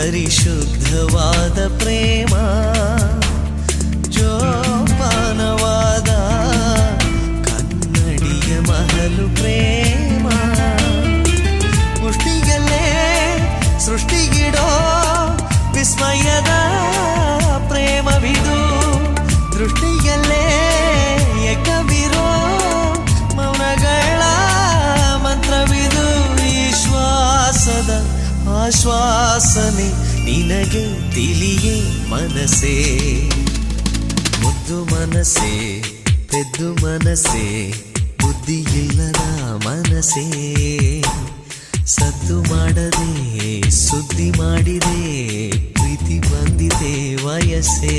ಪರಿಶುದ್ಧವಾದ ಪ್ರೇಮ ಜೋಪಾನವಾದ ಕನ್ನಡಿಯ ಮಹಲು ಪ್ರೇಮ. ಮುಷ್ಟಿಯಲ್ಲೇ ಸೃಷ್ಟಿಗಿಡೋ ಆಶ್ವಾಸನೆ ನಿನಗೆ ತಿಳಿಯೇ ಮನಸ್ಸೇ. ಮುದ್ದು ಮನಸ್ಸೇ, ಪೆದ್ದು ಮನಸ್ಸೇ ಬುದ್ಧಿಯಿಲ್ಲದ ಮನಸೇ ಸದ್ದು ಮಾಡದೆ, ಸುದ್ದಿ ಮಾಡಿದೆ, ಪ್ರೀತಿ ಬಂದಿದೆ ವಯಸ್ಸೇ.